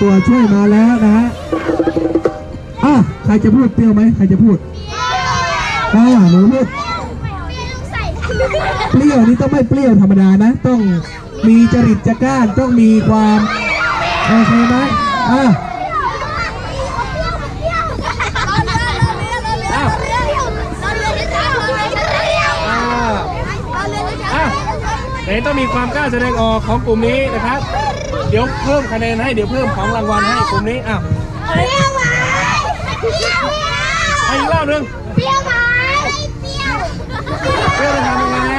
ตัวช่วยมาแล้วนะอะใครจะพูดเปรี้ยวไหมใครจะพูดเปรี้ยวหนูพูดเปรี้ยวนี่ต้องไม่เปรี้ยวธรรมดานะ ต้องมีจริตจัก้านต้องมีความโอเคไหมอะ ต้องมีความกล้าแสดงออกของกลุ่มนี้นะครับ เดี๋ยวเพิ่มคะแนนให้เดี๋ยวเพิ่มของรางวัลให้กลุ่มนี้อ้าวให้อีกรอบหนึงเปรี้ยวจะทำยังไง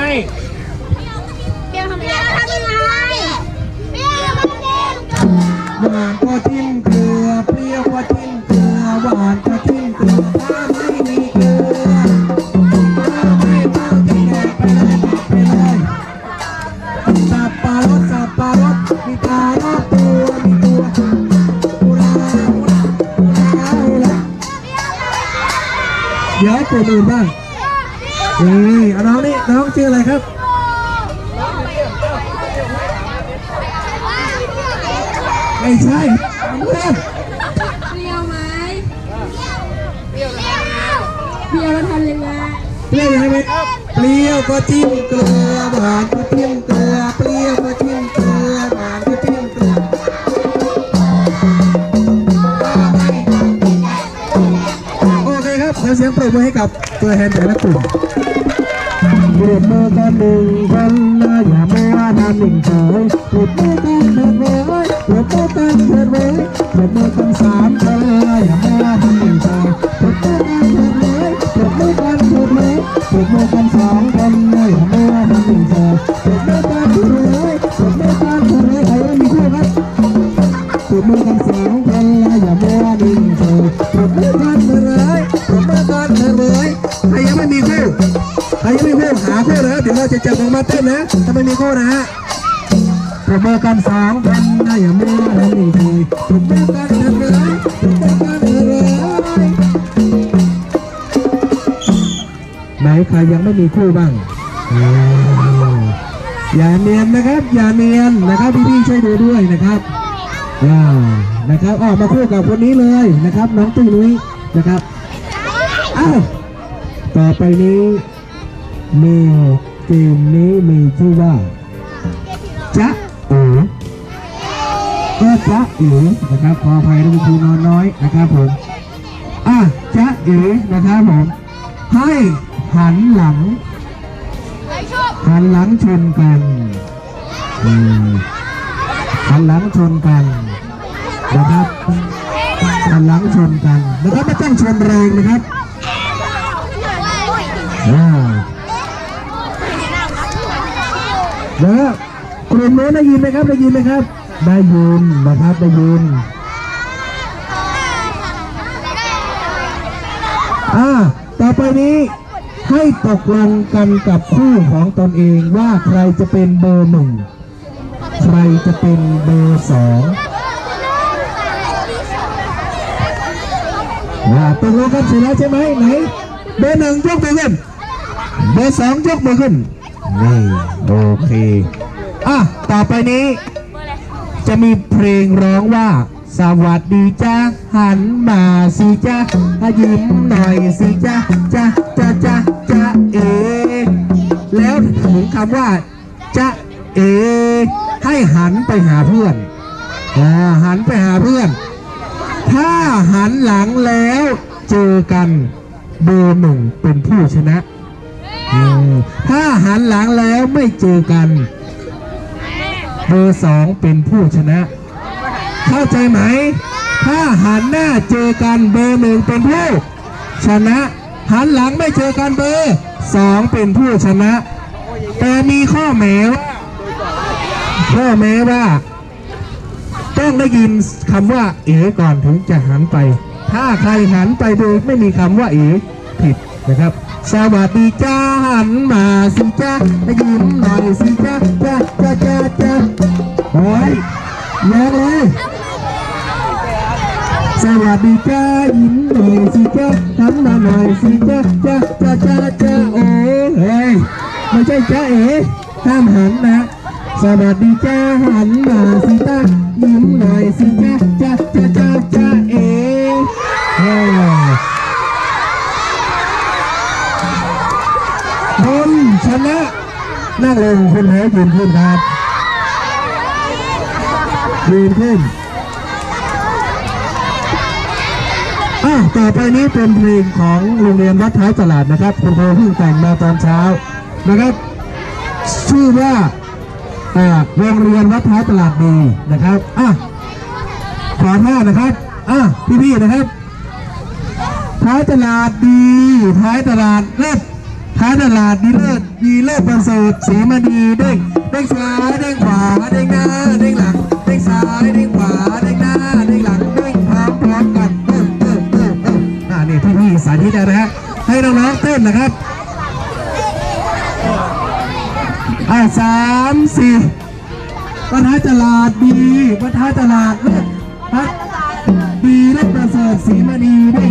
หวานก็จิ้มเกลือเปรี้ยวก็จิ้มเกลือหวานก็จิ้มเกลือ เดี๋ยวตัวอื่นบ้างนี่เอาน้องนี่น้องชื่ออะไรครับไม่ใช่เพื่อนเปรี้ยวไหมเปรี้ยวแล้วทำยังไงเปรี้ยวยังไงเปรี้ยวก็จิ้มเกลือหวานก็จิ้มเกลือเปรี้ยวก็ เสียงปรบมือให้กับตัวแทนแต่ละกลุ่มปรบมือกันหนึ่งคนนะอย่ามัวทำหนึ่งเฉยปรบมือกันเถิดเว้ยปรบมือกันเถิดเว้ยปรบมือกันสามคนนะอย่ามัวทำหนึ่งเฉย ถ้าไม่มีคู่นะฮะปรบมือกันสองคนและอย่ามัวนิ่งเฉยปรบมือกันเถอะเลยปรบมือกันเถอะเลยไหนใครยังไม่มีคู่บ้างอืมอย่าเนียนนะครับ อย่าเนียนนะครับพี่ๆช่วยดูด้วยนะครับว้าวนะครับออกมาคู่กับคนนี้เลยนะครับ น้องตุ้ยนุ้ยนะครับอ้าวต่อไปนี้มี เกมนี้มีชื่อว่าจ๊ะเอ๋ก็จ๊ะเอ๋นะครับขออภัยท่านผู้นอนน้อยนะครับผมอะจ๊ะเอ๋นะครับผมให้หันหลังหันหลังชนกันหันหลังชนกัน ยินไหมครับได้ยินไหมครับ ได้ยินนะครับได้ยินอ่าต่อไปนี้ให้ตกลงกันกับคู่ของตนเองว่าใครจะเป็นเบอร์หนึ่งใครจะเป็นเบอร์สองอ่าตกลงกันเสร็จแล้วใช่ไหมไหนเบอร์หนึ่งยกมือขึ้นเบอร์สองยกมือขึ้นนี่โอเค อะต่อไปนี้ จะมีเพลงร้องว่า สวัสดีจ้าหันมาสิจ้ายิ้มหน่อยสิจ้าจ้าจ้าจ้าจ้าเอ แล้วถึงคำว่าจ้าเอ ให้หันไปหาเพื่อนอ่าหันไปหาเพื่อน ถ้าหันหลังแล้วเจอกันเบอร์หนึ่งเป็นผู้ชนะอืมถ้าหันหลังแล้วไม่เจอกัน เบอร์สองเป็นผู้ชนะ เข้าใจไหม ถ้าหันหน้าเจอกันเบอร์หนึ่งเป็นผู้ชนะ หันหลังไม่เจอกันเบอร์สองเป็นผู้ชนะ แต่มีข้อแม้ว่าข้อแม้ว่า ต้องได้ยินคำว่าเอ๋ก่อนถึงจะหันไป ถ้าใครหันไปโดยไม่มีคำว่าเอ๋ผิดนะครับ สวัสดีจ้าหันมาสิจ้ายิ้มหน่อยสิจ้าจ้าจ้า สวัสดีจ้ายิ้มหน่อยสิจ้าหันมาหน่อยสิจ้าจ้าจ้าจ้าจ้าโอ้เฮ้ยไม่ใช่จ้าเอ๋ห้ามหันนะสวัสดีจ้าหันมาสิตายิ้มหน่อยสิจ้าจ้าจ้าจ้าจ้าเอ๋เฮ้ยคนชนะนั่งลงคนแพ้ยืนขึ้นครับยืนขึ้น อะต่อไปนี้เป็นเพลงของโรงเรียนวัดท้ายตลาดนะครับคุณครูเพิ่งแต่งมาตอนเช้านะครับชื่อว่าอ่าโรงเรียนวัดท้ายตลาดดีนะครับอะขอท่านะครับอะพี่ๆนะครับท้ายตลาดดีท้ายตลาดเลิศท้ายตลาดดีเลิศดีเลิศประเสริฐสีมณีเด้งเด้งซ้ายเด้งขวาเด้งหน้าเด้งหลังเด้งซ้ายเด้งขวาเด้งหน้าเด้งหลัง พี่ๆสาธิตนะฮะให้น้องๆเต้นนะครับอ่าสามสี่วัฒนตลาดดีวัฒนตลาดเลิศพัดดีเลิศประเสริฐสีมณีนี่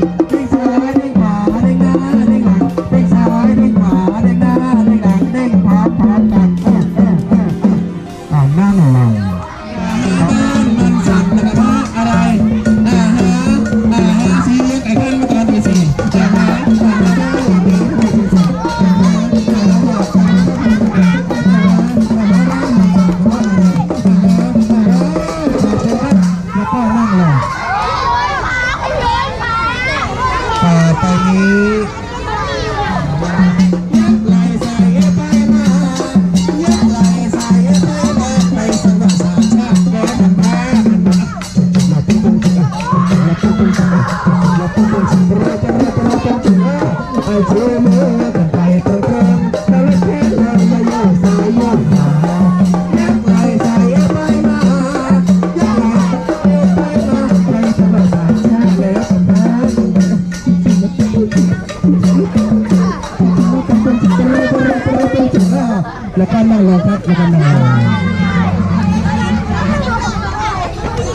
แล้วก็นั่งลงครับแล้วก็นั่งลง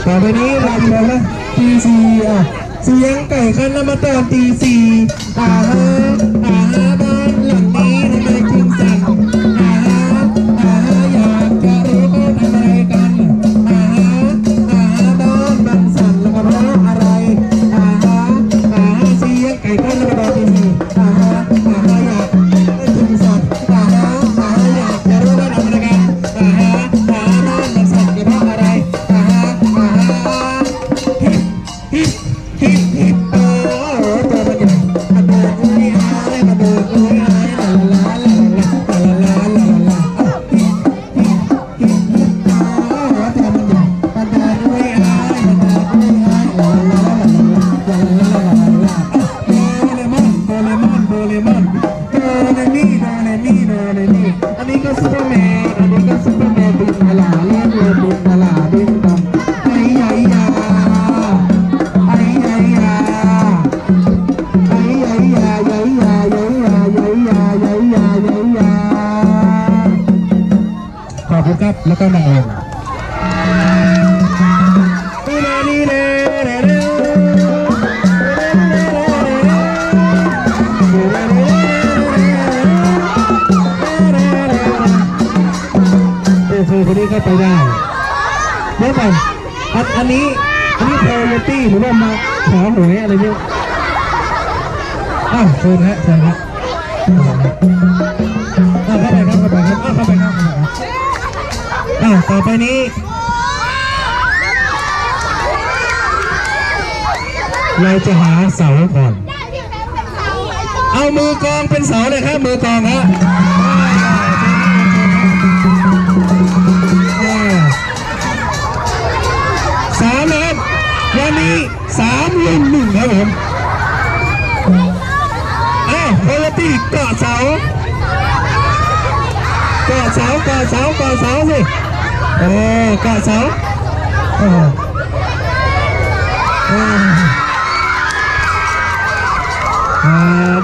ต่อไปนี้เราจะบอกนะตีสี่อะ เสียงไก่ขันน้ำมาตอนตีสี่อ่าฮะอ่าฮะ Superman, I think I'm Superman, นี้อันนี้โคโยตี้หรือว่ามาขอหวยอะไรเนี่ยอ้าวเชิญฮะเชิญฮะอ้าวเข้าไปครับเข้าไปครับอ้าวเข้าไปครับเข้าไปครับอ้าวต่อไปนี้เราจะหาเสาก่อน เอามือกองเป็นเสาเลยครับมือกองฮะ Ồ, cọ sáu Ồ. Ồ. À,